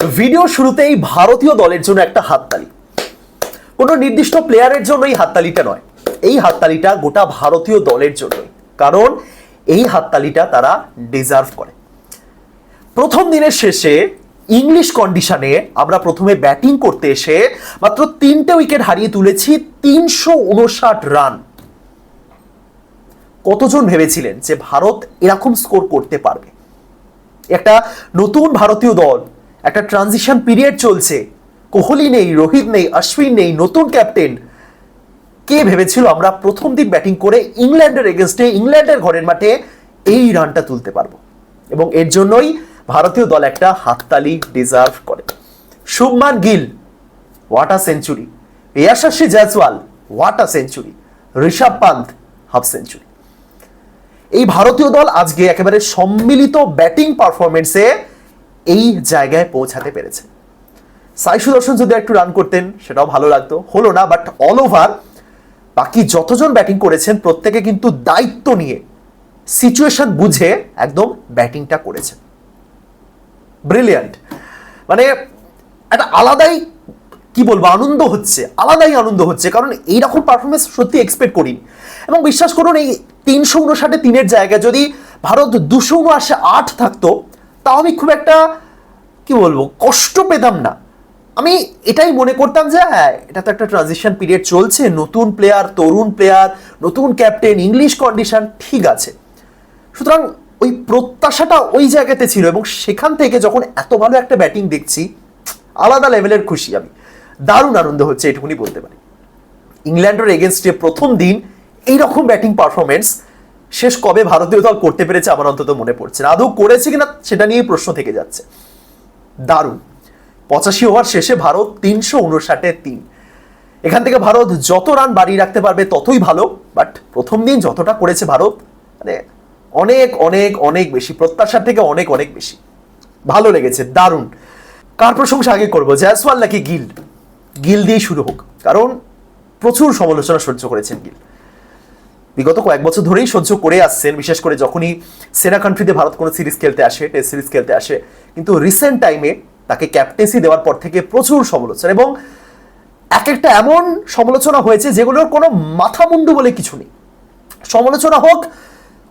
Video শুরুতেই ভারতীয় দলের জন্য একটা হাততালি। কোনো নির্দিষ্ট প্লেয়ারের জন্য এই হাততালিটা নয়। এই হাততালিটা গোটা ভারতীয় দলের জন্যই। কারণ এই হাততালিটা তারা ডিজার্ভ করে। প্রথম দিনের শেষে ইংলিশ কন্ডিশনে আমরা প্রথমে ব্যাটিং করতে এসে মাত্র তিনটে উইকেট হারিয়ে তুলেছি, তিনশো উনষাট রান কতজন ভেবেছিলেন যে ভারত এরকম স্কোর করতে পারবে? একটা নতুন ভারতীয় দল একটা ট্রানজিশন পিরিয়ড চলছে। কোহলি নেই, রোহিত নেই, অশ্বিন নেই, নতুন ক্যাপ্টেন কে ভেবেছিল আমরা প্রথম দিন ব্যাটিং করে ইংল্যান্ডের এগেনস্টে ইংল্যান্ডের ঘরের মাঠে এই রানটা তুলতে পারব? এবং এর জন্যই ভারতীয় দল একটা হাততালি ডিজার্ভ করে। Shubman Gill what a century Yashasvi Jaiswal what a century Rishabh Pant half century এই ভারতীয় দল আজকে একেবারে সম্মিলিত ব্যাটিং পারফরমেন্সে এই জায়গায় পৌঁছাতে পেরেছে। সাই সুদর্শন যদি একটু রান করতেন, সেটাও ভালো লাগতো। হলো না বাট অল ওভার বাকি যতজন ব্যাটিং করেছেন, প্রত্যেকে কিন্তু দায়িত্ব নিয়ে সিচুয়েশন বুঝে একদম ব্যাটিংটা করেছেন। ব্রিলিয়ান্ট মানে একটা আলাদাই, কি বলব, আনন্দ হচ্ছে, আলাদাই আনন্দ হচ্ছে, কারণ এইরকম পারফরমেন্স সত্যি এক্সপেক্ট করিনি। এবং বিশ্বাস করুন, এই তিনশো উনষাটে তিনের জায়গায় যদি ভারত দুশো উনআশি আট থাকতো তাও আমি খুব একটা, কি বলব, কষ্ট পেতাম না। আমি এটাই মনে করতাম যে হ্যাঁ এটা তো একটা ট্রানজিশন পিরিয়ড চলছে, নতুন প্লেয়ার তরুণ প্লেয়ার নতুন ক্যাপ্টেন ইংলিশ কন্ডিশন ঠিক আছে। সুতরাং ওই প্রত্যাশাটা ওই জায়গাতে ছিল এবং সেখান থেকে যখন এত ভালো একটা ব্যাটিং দেখছি, আলাদা লেভেলের খুশি আমি। দারুণ আনন্দ হচ্ছে, এটুকুনি বলতে পারি। ইংল্যান্ডের এগেনস্টে প্রথম দিন, এইরকম ব্যাটিং পারফরমেন্স শেষ কবে ভারতীয় দল করতে পেরেছে আমার অন্তত মনে পড়ছে না। আদৌ করেছে কিনা সেটা নিয়ে প্রশ্ন থেকে যাচ্ছে। দারুণ। পঁচাশি ওভার শেষে ভারত তিনশো উনষাটে তিন। এখান থেকে ভারত যত রান বাড়িয়ে রাখতে পারবে ততই ভালো, বাট প্রথম দিন যতটা করেছে ভারত মানে অনেক অনেক অনেক বেশি, প্রত্যাশার থেকে অনেক অনেক বেশি। ভালো লেগেছে, দারুণ। কার প্রশংসা আগে করব? জয়সওয়াল নাকি গিল? গিল দিয়েই শুরু হোক, কারণ প্রচুর সমালোচনা সহ্য করেছেন গিল। বিগত কয়েক বছর ধরেই সহ্য করে আসছেন, বিশেষ করে যখনই সেনা কান্ট্রিতে ভারত কোনো সিরিজ খেলতে আসে টেস্ট সিরিজ খেলতে আসে। কিন্তু রিসেন্ট টাইমে তাকে ক্যাপ্টেন্সি দেওয়ার পর থেকে প্রচুর সমালোচনা এবং এক একটা এমন সমালোচনা হয়েছে যেগুলোর কোনো মাথা মুন্ডু বলে কিছু নেই। সমালোচনা হোক,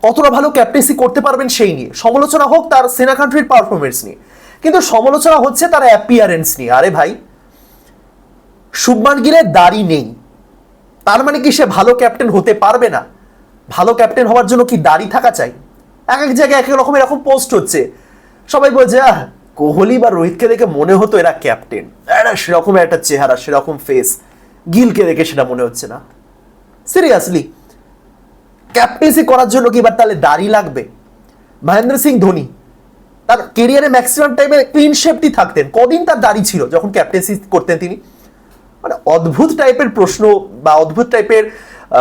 কতটা ভালো ক্যাপ্টেন্সি করতে পারবেন সেই নিয়ে। সমালোচনা হোক তার সেনা কান্ট্রির পারফরমেন্স নিয়ে। কিন্তু সমালোচনা হচ্ছে তার অ্যাপিয়ারেন্স নিয়ে। আরে ভাই, শুভমান গিলের দাড়ি নেই। তার মানে কি সে ভালো ক্যাপ্টেন হতে পারবে না? ভালো ক্যাপ্টেন হওয়ার জন্য কি দাড়ি থাকা চাই? এক এক জায়গায় এক এক রকম এরকম পোস্ট হচ্ছে। সবাই বলছে, আহ, কোহলি বা রোহিতকে দেখে মনে হতো এরা ক্যাপ্টেন এরা সেরকম একটা চেহারা, সেরকম ফেস গিলকে দেখে সেটা মনে হচ্ছে না। সিরিয়াসলি ক্যাপ্টেন্সি করার জন্য কি এবার তাহলে দাড়ি লাগবে? মহেন্দ্র সিং ধোনি, তার কেরিয়ারে ম্যাক্সিমাম টাইমে ক্লিন শেপটি থাকতেন। কদিন তার দাড়ি ছিল যখন ক্যাপ্টেন্সি করতেন তিনি? মানে অদ্ভুত টাইপের প্রশ্ন বা অদ্ভুত টাইপের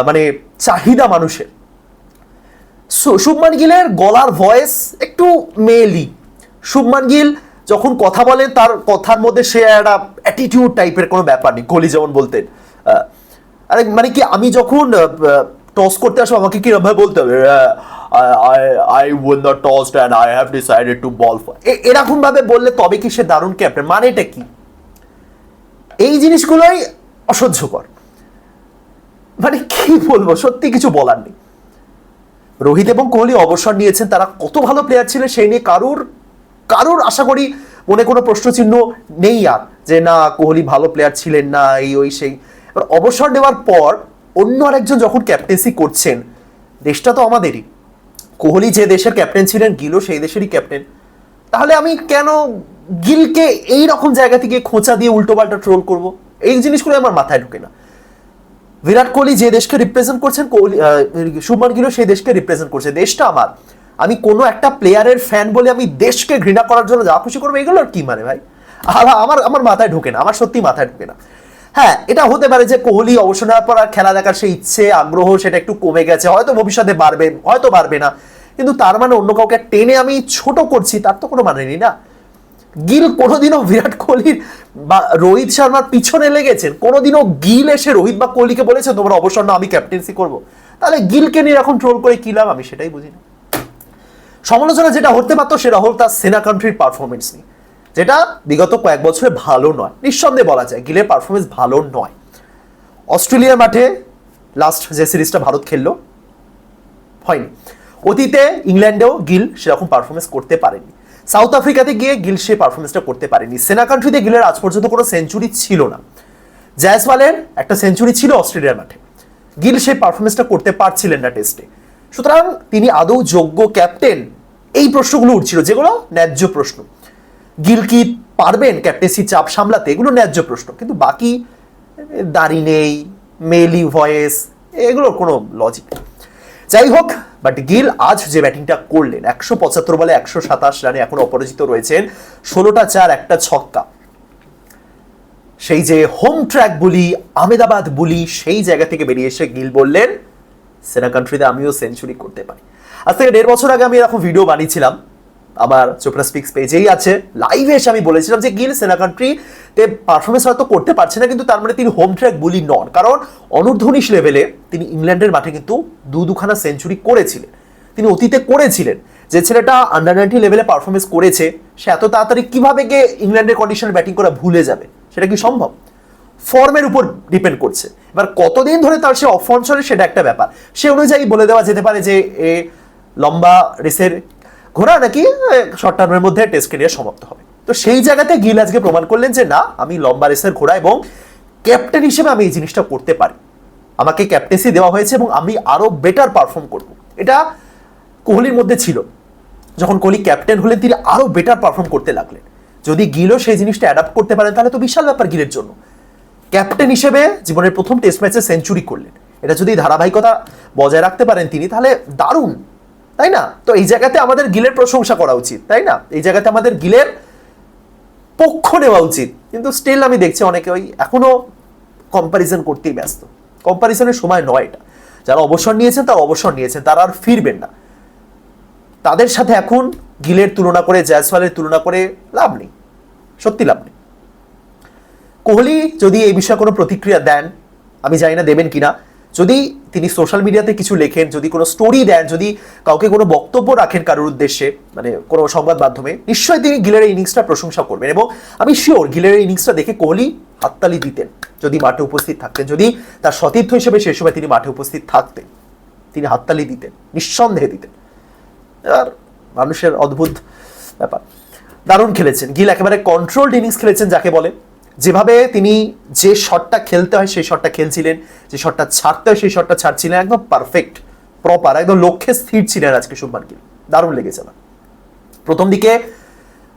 মানে চাহিদা মানুষের। শুভমান গিলের গলার ভয়েস একটু মেলি শুভমান গিল যখন কথা বলে, তার কথার মধ্যে সে একটা অ্যাটিটিউড টাইপের কোনো ব্যাপার নেই কোহলি যেমন বলতেন। আরে মানে কি, আমি যখন টস করতে আসব, আমাকে কি ভাবে বলতে হবে? I win the toss and I have decided to bowl এরকম ভাবে বললে তবে কি সে দারুণ ক্যাপ্টেন মানে এটা কি? এই জিনিসগুলোই অসহ্যকর। মানে কি বলব? সত্যি কিছু বলার নেই। রোহিত এবং কোহলি অবসর নিয়েছেন, তারা কত ভালো প্লেয়ার ছিলেন সেই নিয়ে কারুর কারুর আশা করি মনে কোনো প্রশ্নচিহ্ন নেই আর যে না, কোহলি ভালো প্লেয়ার ছিলেন না, এই ওই সেই। এবার অবসর নেওয়ার পর অন্য আরেকজন যখন ক্যাপ্টেন্সি করছেন, দেশটা তো আমাদেরই। কোহলি যে দেশের ক্যাপ্টেন ছিলেন, গিলও সেই দেশেরই ক্যাপ্টেন তাহলে আমি কেন গিলকে এই রকম জায়গা থেকে খোঁচা দিয়ে উল্টো পাল্টা ট্রোল করব? এই জিনিসগুলো আমার মাথায় ঢোকে না। বিরাট কোহলি যে দেশকে রিপ্রেজেন্ট করছেন, কোহলি শুভমান গিলও সেই দেশকে রিপ্রেজেন্ট করছে। দেশটা আমার। আমি কোনো একটা প্লেয়ারের ফ্যান বলে আমি দেশকে ঘৃণা করার জন্য যা খুশি করব এগুলো আর কি মানে ভাই? আমার আমার মাথায় ঢোকে না, আমার সত্যি মাথায় ঢোকে না। হ্যাঁ এটা হতে পারে যে কোহলি অবসর নেওয়ার পর আর খেলা দেখার সেই ইচ্ছে, আগ্রহ সেটা একটু কমে গেছে, হয়তো ভবিষ্যতে বাড়বে, হয়তো বাড়বে না। কিন্তু তার মানে অন্য কাউকে টেনে আমি ছোট করছি, তার তো কোনো মানে নেই না। গিল কোনোদিনও বিরাট কোহলির বা রোহিত শর্মার পিছনে লেগেছেন, কোনোদিনও গিল এসে রোহিত বা কোহলিকে বলেছে তোমরা অবসর না আমি ক্যাপ্টেন্সি করব। তাহলে গিলকে নিয়ে এখন ট্রোল করে কি লাভ? আমি সেটাই বুঝি না সমালোচনা যেটা হতে পারতো, সেটা হল তার সেনা কান্ট্রির পারফরমেন্স নিয়ে। যেটা বিগত কয়েক বছরে ভালো নয়। নিঃসন্দেহে বলা যায়, গিলের পারফরমেন্স ভালো নয়। অস্ট্রেলিয়ার মাঠে লাস্ট যে সিরিজটা ভারত খেললো, হয়নি। অতীতে ইংল্যান্ডেও গিল সেরকম পারফরমেন্স করতে পারেনি। সাউথ আফ্রিকাতে গিয়ে গিল সেই পারফরমেন্সটা করতে পারেনি। সেনা কান্ট্রিতে গিলের আজ পর্যন্ত কোনো সেঞ্চুরি ছিল না। জয়সওয়ালের একটা সেঞ্চুরি ছিল অস্ট্রেলিয়ার মাঠে। গিল সেই পারফরমেন্সটা করতে পারছিলেন না টেস্টে সুতরাং তিনি আদৌ যোগ্য ক্যাপ্টেন এই প্রশ্নগুলো উঠছিল, যেগুলো ন্যায্য প্রশ্ন। গিল কি পারবেন ক্যাপ্টেন্সি চাপ সামলাতে? এগুলো ন্যায্য প্রশ্ন। কিন্তু বাকি দাড়ি নেই, মেলি ভয়েস, এগুলোর কোনো লজিক নেই। যাই হোক বাট গিল আজ যে ব্যাটিংটা করলেন, একশো পঁচাত্তর বলে একশো সাতাশ রানে এখন অপরাজিত রয়েছেন, ষোলোটা চার, একটা ছক্কা। সেই যে হোম ট্র্যাক বলি, আমেদাবাদ বলি, সেই জায়গা থেকে বেরিয়ে এসে গিল বললেন, সেনা কান্ট্রিতে আমিও সেঞ্চুরি করতে পারি। আজ থেকে দেড় বছর আগে আমি এরকম ভিডিও বানিয়েছিলাম আমার চোপড়া স্পিক্স পেজেই আছে। লাইভে এসে আমি বলেছিলাম যে গিল সেনা কান্ট্রিতে পারফরমেন্স হয়তো করতে পারছে না, কিন্তু তার মানে তিনি হোম ট্র্যাক বলি নন। কারণ অনূর্ধ্ব উনিশ লেভেলে তিনি ইংল্যান্ডের মাঠে কিন্তু দু দুখানা সেঞ্চুরি করেছিলেন। তিনি অতীতে করেছিলেন। যে ছেলেটা আন্ডার নাইনটি লেভেলে পারফরমেন্স করেছে, সে এত তাড়াতাড়ি কীভাবে গিয়ে ইংল্যান্ডের কন্ডিশনে ব্যাটিং করা ভুলে যাবে? সেটা কি সম্ভব? ফর্মের উপর ডিপেন্ড করছে। এবার কতদিন ধরে তার সে অফ ফর্ম চলে, সেটা একটা ব্যাপার। সে অনুযায়ী বলে দেওয়া যেতে পারে যে, এ লম্বা রেসের ঘোড়া নাকি শর্ট টার্মের মধ্যে টেস্ট ক্যারিয়ার সমাপ্ত হবে। তো সেই জায়গাতে গিল আজকে প্রমাণ করলেন যে না, আমি লম্বা রেসের ঘোড়া এবং ক্যাপ্টেন হিসেবে আমি এই জিনিসটা করতে পারি। আমাকে ক্যাপ্টেন্সি দেওয়া হয়েছে এবং আমি আরও বেটার পারফর্ম করব। এটা কোহলির মধ্যে ছিল। যখন কোহলি ক্যাপ্টেন হলেন, তিনি আরও বেটার পারফর্ম করতে লাগলেন। যদি গিলও সেই জিনিসটা অ্যাডাপ্ট করতে পারেন, তাহলে তো বিশাল ব্যাপার গিলের জন্য। ক্যাপ্টেন হিসেবে জীবনের প্রথম টেস্ট ম্যাচে সেঞ্চুরি করলেন। এটা যদি ধারাবাহিকতা বজায় রাখতে পারেন তিনি, তাহলে দারুণ। তাই না? তো এই জায়গাতে আমাদের গিলের প্রশংসা করা উচিত, তাই না? এই জায়গাতে আমাদের গিলের পক্ষ নেওয়া উচিত। কিন্তু স্টিল আমি দেখছি অনেকে ওই এখনও কম্প্যারিজন করতেই ব্যস্ত। কম্প্যারিজনের সময় নয় এটা। যারা অবসর নিয়েছেন, তারা অবসর নিয়েছেন, তারা আর ফিরবেন না। তাদের সাথে এখন গিলের তুলনা করে, জয়সওয়ালের তুলনা করে লাভ নেই। সত্যি লাভ নেই। কোহলি যদি এই বিষয়ে কোনো প্রতিক্রিয়া দেন, আমি জানি না দেবেন কিনা যদি তিনি সোশ্যাল মিডিয়াতে কিছু লেখেন, যদি কোনো স্টোরি দেন, যদি কাউকে কোনো বক্তব্য রাখেন কারোর উদ্দেশ্যে মানে কোনো সংবাদ মাধ্যমে, নিশ্চয়ই তিনি গিলের ইনিংসটা প্রশংসা করবেন এবং আমি শিওর গিলের ইনিংসটা দেখে কোহলি হাততালি দিতেন যদি মাঠে উপস্থিত থাকতেন, যদি তার সতীর্থ হিসেবে সেই সময় তিনি মাঠে উপস্থিত থাকতেন, তিনি হাততালি দিতেন, নিঃসন্দেহে দিতেন। আর মানুষের অদ্ভুত ব্যাপার। দারুণ খেলেছেন। গিল একেবারে কন্ট্রোলড ইনিংস খেলেছেন যাকে বলে। যেভাবে তিনি যে শটটা খেলতে হয়, সেই শটটা খেলছিলেন, যে শটটা ছাড়তে হয়, সেই শটটা ছাড়ছিলেন, একদম পারফেক্ট প্রপার একদম লক্ষ্যে স্থির ছিলেন আজকে শুভমান গিল দারুণ লেগেছে আমার। প্রথম দিকে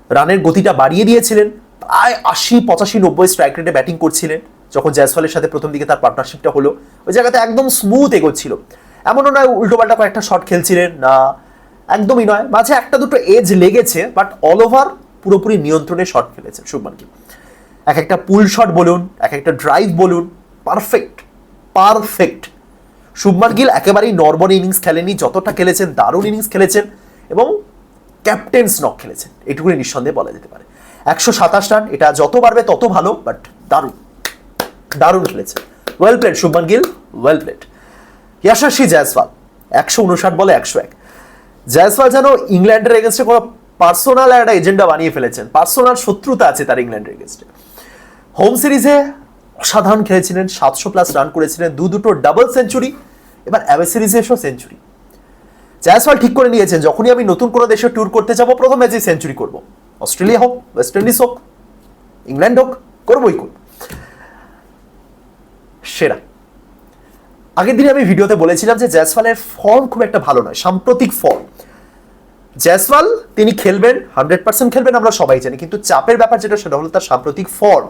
রানের গতিটা বাড়িয়ে দিয়েছিলেন, প্রায় আশি, পঁচাশি, নব্বই স্ট্রাইক রেটে ব্যাটিং করছিলেন, যখন জয়সওয়ালের সাথে প্রথম দিকে তার পার্টনারশিপটা হলো, ওই জায়গাতে একদম স্মুথ এগোচ্ছিল। এমনও নয়, উল্টোপাল্টা কয়েকটা শট খেলছিলেন, না, একদমই নয়, মাঝে একটা দুটো এজ লেগেছে বাট অল ওভার পুরোপুরি নিয়ন্ত্রণে শট খেলেছেন শুভমান গিল এক একটা পুল শট বলুন, এক একটা ড্রাইভ বলুন পারফেক্ট পারফেক্ট শুভমান গিল একেবারেই নর্মাল ইনিংস খেলেনি যতটা খেলেছেন, দারুণ ইনিংস খেলেছেন এবং ক্যাপ্টেন্স নক খেলেছেন, এটুকুনি নিঃসন্দেহে বলা যেতে পারে। একশো সাতাশ রান এটা যত বাড়বে তত ভালো বাট দারুণ দারুণ খেলেছেন। Well played Shubman Gill well played Yashasvi Jaiswal, একশো উনষাট বলে একশো এক। জয়সওয়াল যেন ইংল্যান্ডের এগেনস্টে কোনো পার্সোনাল একটা এজেন্ডা বানিয়ে ফেলেছেন পার্সোনাল শত্রুতা আছে তার ইংল্যান্ডের এগেনস্টে হোম সিরিজে অসাধারণ খেলেছিলেন, সাতশো প্লাস রান করেছিলেন দু দুটো ডাবল সেঞ্চুরি এবার অ্যাওয়ে সিরিজে এসেও সেঞ্চুরি জয়সওয়াল ঠিক করে নিয়েছেন, যখনই আমি নতুন কোনো দেশে ট্যুর করতে যাব, প্রথম ম্যাচেই সেঞ্চুরি করব। অস্ট্রেলিয়া হোক ওয়েস্ট ইন্ডিজ হোক ইংল্যান্ড হোক, করবই করব। সেরা। আগের দিনে আমি ভিডিওতে বলেছিলাম যে জয়সওয়ালের ফর্ম খুব একটা ভালো নয়, সাম্প্রতিক ফর্ম জয়সওয়াল তিনি খেলবেন হান্ড্রেড পার্সেন্ট খেলবেন, আমরা সবাই জানি, কিন্তু চাপের ব্যাপার যেটা, সেটা হলো তার সাম্প্রতিক ফর্ম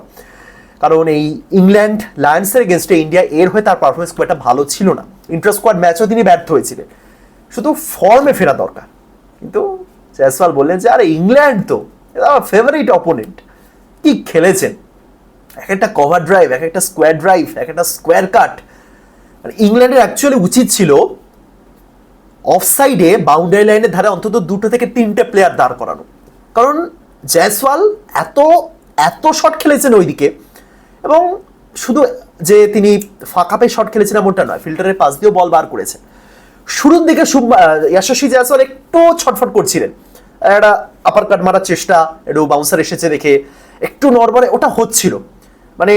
কারণ এই ইংল্যান্ড লায়ন্সের এগেনস্টে ইন্ডিয়া এর হয়ে তার পারফরমেন্স খুব একটা ভালো ছিল না। ইন্টার স্কোয়াড ম্যাচও তিনি ব্যর্থ হয়েছিলেন। শুধু ফর্মে ফেরা দরকার। কিন্তু জয়সওয়াল বললেন যে, আরে, ইংল্যান্ড তো আমার ফেভারিট অপোনেন্ট কি খেলেছেন? এক একটা কভার ড্রাইভ এক একটা স্কোয়ার ড্রাইভ এক একটা স্কোয়ার কাট মানে ইংল্যান্ডের অ্যাকচুয়ালি উচিত ছিল অফসাইডে বাউন্ডারি লাইনের ধারে অন্তত দুটো থেকে তিনটে প্লেয়ার দাঁড় করানো। কারণ জয়সওয়াল এত এত শট খেলেছেন ওইদিকে এবং শুধু যে তিনি ফাঁকা পেয়ে শট খেলেছেন এমনটা নয় ফিল্টারের পাশ দিয়েও বল বার করেছেন। শুরুর দিকে ইয়াশস্বী জয়সওয়াল একটু ছটফট করছিলেন। একটা আপার কাট মারার চেষ্টা, একটু বাউন্সার এসেছে দেখে একটু নর্মালে ওটা হচ্ছিল। মানে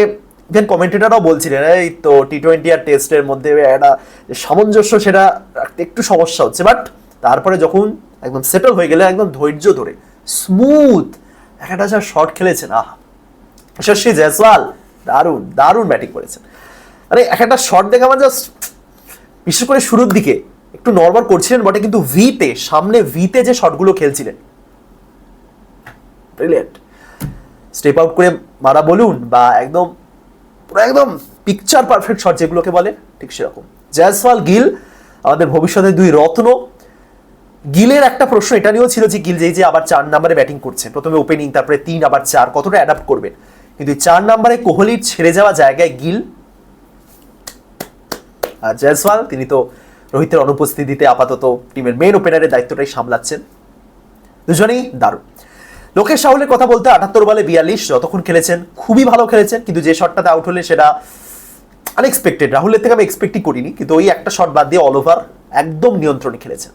ইভেন কমেন্টেটাররাও বলছিলেন, এই তো টি টোয়েন্টি আর টেস্টের মধ্যে একটা সামঞ্জস্য, সেটা একটু সমস্যা হচ্ছে। বাট তারপরে যখন একদম সেটেল হয়ে গেলে একদম ধৈর্য ধরে স্মুথ একটা যা শট খেলেছেন, আহ! যশস্বী জয়সওয়াল দারুণ দারুণ ব্যাটিং করেছেন। মানে এক একটা শট দেখে আমার জাস্ট বিশেষ করে শুরুর দিকে একটু নর্মাল করছিলেন বটে, কিন্তু ভিতে সামনে ভিতে যে শটগুলো খেলছিলেন। ব্রিলিয়েন্ট স্টেপ আউট করে মারা বলুন বা একদম, পুরো একদম পিকচার পারফেক্ট শট যেগুলোকে বলে, ঠিক সেরকম। জয়সওয়াল গিল আমাদের ভবিষ্যতে দুই রত্ন। গিলের একটা প্রশ্ন এটা নিয়েও ছিল যে গিল যেই যে আবার চার নাম্বারে ব্যাটিং করছেন প্রথমে ওপেনিং তারপরে তিন, আবার চার, কতটা অ্যাডাপ্ট করবেন? কিন্তু চার নাম্বারে কোহলির ছেড়ে যাওয়া জায়গায় গিল আর জয়সওয়াল, তিনি তো রোহিতের অনুপস্থিতিতে আপাতত টিমের মেন ওপেনারের দায়িত্বটাই সামলাচ্ছেন। দুজনেই দারুণ। লোকেশ রাহুলের কথা বলতে আটাত্তর বলে বিয়াল্লিশ, যতক্ষণ খেলেছেন, খুবই ভালো খেলেছেন, কিন্তু যে শটটাতে আউট হলে সেটা আনএক্সপেক্টেড রাহুলের থেকে আমি এক্সপেক্টই করিনি, কিন্তু ওই একটা শট বাদ দিয়ে অল ওভার একদম নিয়ন্ত্রণে খেলেছেন।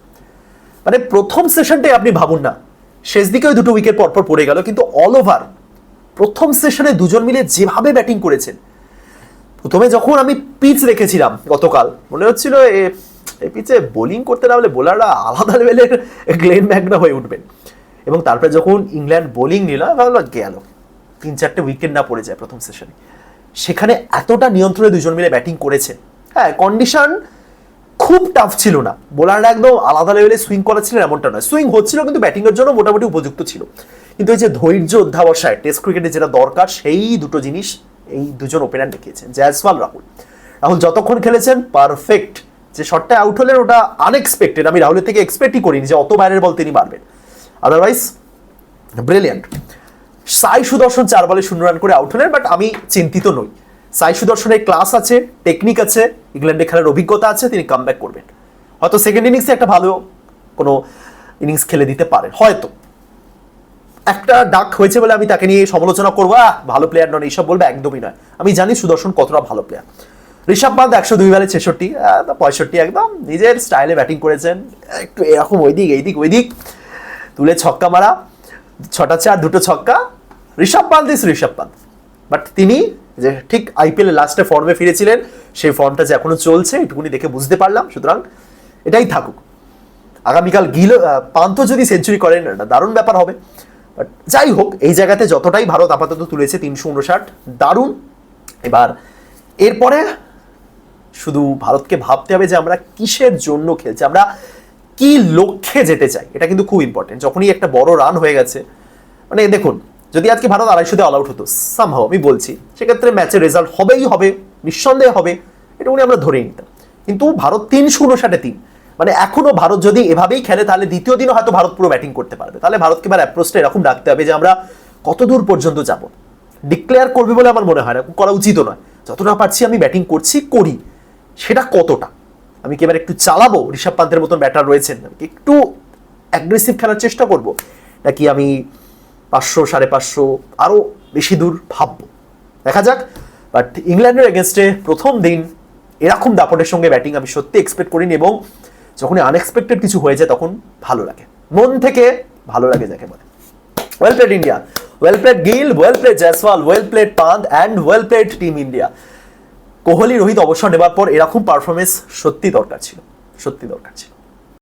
মানে প্রথম সেশনটাই আপনি ভাবুন না, শেষ দিকে ওই দুটো উইকেট পরপর পড়ে গেল, কিন্তু অল ওভার প্রথম সেশনে দুজন মিলে যেভাবে ব্যাটিং করেছেন, প্রথমে যখন আমি পিচ রেখেছিলাম গতকাল, মনে হচ্ছিল এ পিচে বোলিং করতে না হলে বোলাররা আলাদা লেভেলের গ্লেন ম্যাগনা হয়ে উঠবেন। এবং তারপরে যখন ইংল্যান্ড বোলিং নিল, আমি গেল, তিন চারটে উইকেট না পড়ে যায় প্রথম সেশনে। সেখানে এতটা নিয়ন্ত্রণে দুজন মিলে ব্যাটিং করেছেন। হ্যাঁ কন্ডিশন খুব টাফ ছিল না। বোলাররা একদম আলাদা লেভেলে সুইং করাচ্ছিলেন এমনটা নয়। সুইং হচ্ছিল, কিন্তু ব্যাটিংয়ের জন্য মোটামুটি উপযুক্ত ছিল। কিন্তু এই যে ধৈর্য অধ্যাবসায় টেস্ট ক্রিকেটে যেটা দরকার, সেই দুটো জিনিস এই দুজন ওপেনার দেখিয়েছেন জয়সওয়াল রাহুল রাহুল যতক্ষণ খেলেছেন পারফেক্ট যে শটটা আউট হলেন, ওটা আনএক্সপেক্টেড আমি রাহুলের থেকে এক্সপেক্টই করিনি যে অত বাইরের বল তিনি মারবেন। আদারওয়াইজ ব্রিলিয়ান্ট সাই সুদর্শন চার বলে শূন্য রান করে আউট হলেন বাট আমি চিন্তিত নই। সাই সুদর্শনের ক্লাস আছে টেকনিক আছে, ইংল্যান্ডে খেলার অভিজ্ঞতা আছে, তিনি কাম করবেন। হয়তো সেকেন্ড ইনিংসে একটা ভালো কোনো ইনিংস খেলে দিতে পারেন, হয়তো। একটা ডাক হয়েছে বলে আমি তাকে নিয়ে সমালোচনা করব। আহ, ভালো প্লেয়ার নন, এইসব বলব একদমই নয়। আমি জানি সুদর্শন কতটা ভালো প্লেয়ার ঋষভ পান্ত একশো দুই বেলে ছেষট্টি পঁয়ষট্টি একদম। নিজের স্টাইলে ব্যাটিং করেছেন। একটু এরকম ওই দিক এই দিক ওই দিক তুলে ছক্কা মারা। ছটা চার, দুটো ছক্কা। ঋষভ পান্ত ইস ঋষভ পান্ত। বাট তিনি যে ঠিক আইপিএল লাস্টে ফর্মে ফিরেছিলেন, সেই ফর্মটা যে এখনও চলছে, এটুকুনি দেখে বুঝতে পারলাম। সুতরাং এটাই থাকুক। আগামীকাল গিল পান্ত যদি সেঞ্চুরি করেন দারুণ ব্যাপার হবে। বাট যাই হোক, এই জায়গাতে যতটাই ভারত আপাতত তুলেছে তিনশো উনষাট দারুণ। এবার এরপরে শুধু ভারতকে ভাবতে হবে যে আমরা কিসের জন্য খেলছি, আমরা কি লক্ষ্যে যেতে চাই, এটা কিন্তু খুব ইম্পর্টেন্ট যখনই একটা বড় রান হয়ে গেছে মানে দেখুন, যদি আজকে ভারত আড়াইশোতে অল আউট হতো সামহাও আমি বলছি, সেক্ষেত্রে ম্যাচের রেজাল্ট হবেই হবে, নিঃসন্দেহে হবে, এটা উনি আমরা ধরেই নিতাম। কিন্তু ভারত তিনশো উনষাটে তিন। মানে এখনও ভারত যদি এভাবেই খেলে, তাহলে দ্বিতীয় দিনও হয়তো ভারত পুরো ব্যাটিং করতে পারবে। তাহলে ভারতকে এবার অ্যাপ্রোচটা এরকম রাখতে হবে যে আমরা কত দূর পর্যন্ত যাব। ডিক্লেয়ার করবে বলে আমার মনে হয় না, করা উচিতও নয়। যতটা পারছি আমি ব্যাটিং করছি, করি। সেটা কতটা? আমি কি এবার একটু চালাবো? ঋষভ পান্তের মতন ব্যাটার রয়েছেন। একটু অ্যাগ্রেসিভ খেলার চেষ্টা করব? নাকি আমি পাঁচশো, সাড়ে পাঁচশো আরও বেশি দূর ভাববো? দেখা যাক। বাট ইংল্যান্ডের এগেনস্টে প্রথম দিন এরকম দাপটের সঙ্গে ব্যাটিং আমি সত্যি এক্সপেক্ট করিনি এবং যখনই আনএক্সপেক্টেড কিছু হয়ে যায়, তখন ভালো লাগে। মন থেকে ভালো লাগে যাকে বলে। Well played India well played Gill well played Jaiswal well played Pant and well played team India Kohli, Rohit অবসর নেবার পর এরকম পারফরমেন্স সত্যি দরকার ছিল। সত্যি দরকার ছিল।